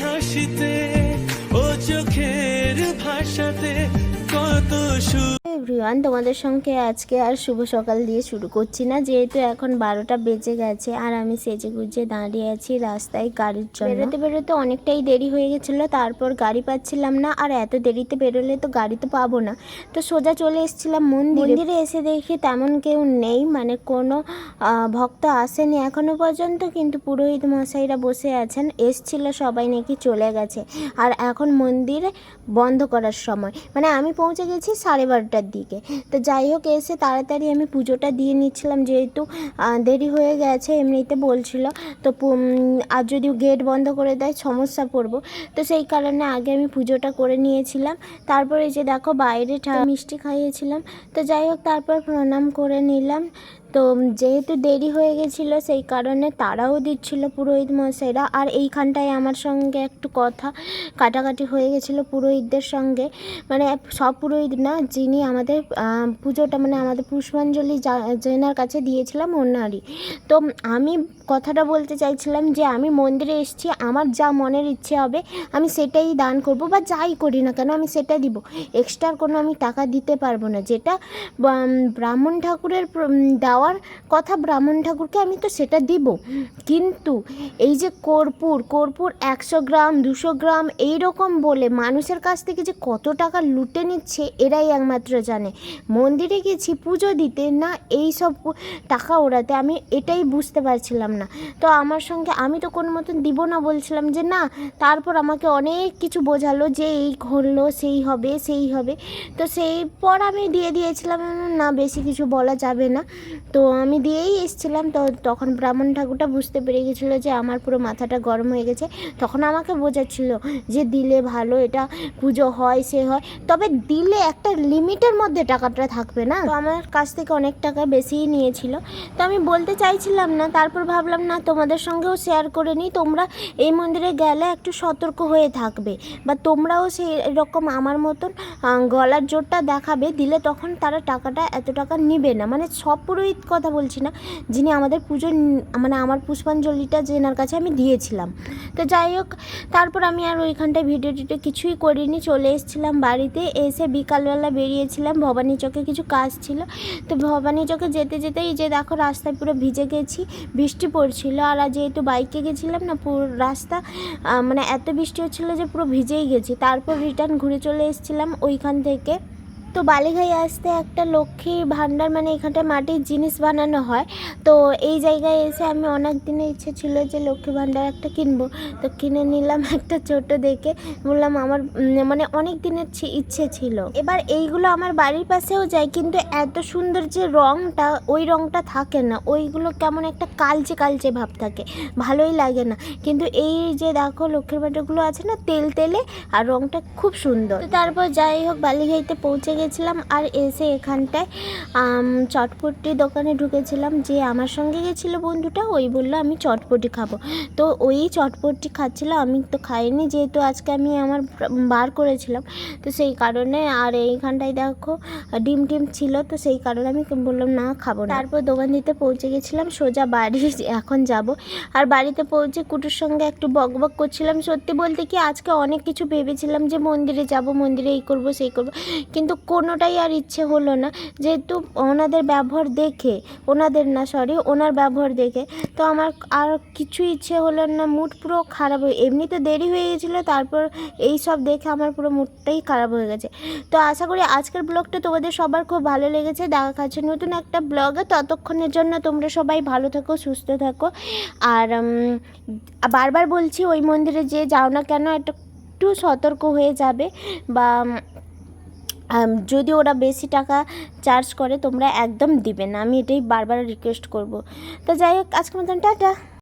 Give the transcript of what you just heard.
হাসিতে ও চোখের ভাষাতে কত সু এভরিওয়ান তোমাদের সঙ্গে আজকে আর শুভ সকাল দিয়ে শুরু করছি না। যেহেতু এখন বারোটা বেজে গেছে আর আমি সেজে গুজে দাঁড়িয়ে আছি রাস্তায় গাড়ির জন্য। বেরোতে বেরোতে অনেকটাই দেরি হয়ে গেছিল, তারপর গাড়ি পাচ্ছিলাম না আর এত দেরিতে বেরোলে তো গাড়ি তো পাবো না। তো সোজা চলে এসেছিলাম মন্দিরে। মন্দিরে এসে দেখি তেমন কেউ নেই মানে কোনো ভক্ত আসেনি এখনও পর্যন্ত, কিন্তু পুরোহিত মশাইরা বসে আছেন। এসছিল সবাই নাকি চলে গেছে। আর এখন মন্দির বন্ধ করার সময়। মানে আমি পৌঁছে গেছি সাড়ে বারোটার দিকে। তো যাই হোক, এসে তাড়াতাড়ি আমি পুজোটা দিয়ে নিচ্ছিলাম, যেহেতু দেরি হয়ে গেছে, এমনিতে বলছিল। তো আর যদি গেট বন্ধ করে দেয়, সমস্যা পড়ব তো সেই কারণে আগে আমি পুজোটা করে নিয়েছিলাম। তারপরে যে দেখো, বাইরে মিষ্টি খাইয়েছিলাম। তো যাই হোক, তারপর প্রণাম করে নিলাম। তো যেহেতু দেরি হয়ে গেছিল সেই কারণে তারাও দিচ্ছিল পুরোহিত মশাইরা আর এইখানটায় আমার সঙ্গে একটু কথা কাটাকাটি হয়ে গেছিল পুরোহিতদের সঙ্গে। মানে সব পুরোহিত না যিনি আমাদের পুজোটা মানে আমাদের পুষ্পাঞ্জলি জেনার কাছে দিয়েছিলাম ওনারই। তো আমি কথাটা বলতে চাইছিলাম যে আমি মন্দিরে এসেছি আমার যা মনের ইচ্ছে হবে আমি সেটাই দান করব বা যাই করি না কেন আমি সেটা দিব। এক্সট্রা কোনো আমি টাকা দিতে পারব না। যেটা ব্রাহ্মণ ঠাকুরের উম, দেওয়ার কথা ব্রাহ্মণ ঠাকুরকে আমি তো সেটা দিব। কিন্তু এই যে কর্পূর কর্পূর একশো গ্রাম, দুশো গ্রাম এই রকম বলে মানুষের কাছ থেকে যে কত টাকা লুটে নিচ্ছে, এরাই একমাত্র জানে। মন্দিরে গেছি পুজো দিতে, না এই সব টাকা ওড়াতে আমি এটাই বুঝতে পারছিলাম না। তো আমার সঙ্গে আমি তো কোনো মতন দিব না বলছিলাম যে, না, তারপর আমাকে অনেক কিছু বোঝালো যে এই হলো সেই হবে সেই হবে। তো সেই পর আমি দিয়ে দিয়েছিলাম, না, বেশি কিছু বলা যাবে না। তো আমি দিয়েই এসেছিলাম। তো তখন ব্রাহ্মণ ঠাকুরটা বুঝতে পেরে গেছিল যে আমার পুরো মাথাটা গরম হয়ে গেছে। তখন আমাকে বোঝাচ্ছিল যে দিলে ভালো, এটা পুজো হয়, সে হয়। তবে দিলে একটা লিমিটের মধ্যে টাকাটা থাকবে না। তো আমার কাছ থেকে অনেক টাকা বেশিই নিয়েছিল। তো আমি বলতে চাইছিলাম না, তারপর ভাবলাম, না, তোমাদের সঙ্গেও শেয়ার করে নিই। তোমরা এই মন্দিরে গেলে একটু সতর্ক হয়ে থাকবে। বা তোমরাও সেই রকম আমার মতন গলার জোরটা দেখাবে। দিলে তখন তারা টাকাটা এত টাকা নেবে না। মানে সব পুরোহিত কথা বলছি না, যিনি আমাদের পুজো মানে আমার পুষ্পাঞ্জলিটা যেনার কাছে আমি দিয়েছিলাম। তো যাই হোক, তারপর আমি আর ওইখানটায় ভিডিও টিডিও কিছুই করিনি, চলে এসেছিলাম বাড়িতে, এসে বিকালবেলা বেরিয়েছিলাম, ভবানী চকে কিছু কাজ ছিল। তো ভবানী চকে যেতে যেতেই যে দেখো রাস্তায় পুরো ভিজে গেছি, বৃষ্টি পড়ছিল, আর যেহেতু বাইকে গেছিলাম না, পুরো রাস্তা মানে এত বৃষ্টি হচ্ছিল যে পুরো ভিজেই গেছি। তারপর রিটার্ন ঘুরে চলে এসেছিলাম ওইখান থেকে। তো বালিঘাই আসতে একটা লক্ষ্মীর ভাণ্ডার মানে এখানটায় মাটির জিনিস বানানো হয়। তো এই জায়গায় এসে আমি অনেক দিনের ইচ্ছে ছিল যে লক্ষ্মী ভাণ্ডার একটা কিনবো। তো কিনে নিলাম একটা ছোট দেখে। বললাম আমার মানে অনেক দিনের ইচ্ছে ছিল। এবার এইগুলো আমার বাড়ির পাশেও যায়, কিন্তু এত সুন্দর যে রঙটা ওই রঙটা থাকে না। ওইগুলো কেমন একটা কালচে কালচে ভাব থাকে। ভালোই লাগে না। কিন্তু এই যে দেখো লক্ষ্মীর ভাণ্ডারগুলো আছে না, তেল তেলে, আর রঙটা খুব সুন্দর। তারপর যাই হোক, বালিঘাইতে পৌঁছে গেছিলাম আর এসে এখানটায় চটপটি দোকানে ঢুকেছিলাম। যে আমার সঙ্গে গেছিল বন্ধুটা, ওই বলল, আমি চটপটি খাব। তো ওই চটপটি খাচ্ছিল, আমি তো খাইনি, যেহেতু আজকে আমি আমার বার করেছিলাম। তো সেই কারণে আর এইখানটায় দেখো, ডিম টিম ছিল, তো সেই কারণে আমি বললাম, না, খাব না। তারপর দোকান দিতে পৌঁছে গেছিলাম, সোজা বাড়ি, এখন যাব। আর বাড়িতে পৌঁছে কুটুর সঙ্গে একটু বক বক করছিলাম, সত্যি বলতে কি আজকে অনেক কিছু ভেবেছিলাম যে মন্দিরে যাব, মন্দিরে এই করব, সেই করব। কিন্তু কোনোটাই আর ইচ্ছে হলো না। যেহেতু ওনাদের ব্যবহার দেখে, ওনাদের না সরি ওনার ব্যবহার দেখে, তো আমার আর কিছু ইচ্ছে হলো না মুড পুরো খারাপ হয়ে, এমনিতে দেরি হয়ে গেছিল, তারপর এই সব দেখে আমার পুরো মুডটাই খারাপ হয়ে গেছে। তো আশা করি আজকের ব্লগটা তোমাদের সবার খুব ভালো লেগেছে, দেখা খাচ্ছে নতুন একটা ব্লগে ততক্ষণের জন্য তোমরা সবাই ভালো থাকো, সুস্থ থাকো। আর বারবার বলছি, ওই মন্দিরে যে যাও না কেন একটা একটু সতর্ক হয়ে যাবে, বা যদি ওরা বেশি টাকা চার্জ করে, তোমরা একদম দিবে না। আমি এটাই বারবার রিকোয়েস্ট করব। তো যাই হোক, আজকের মতন টাটা।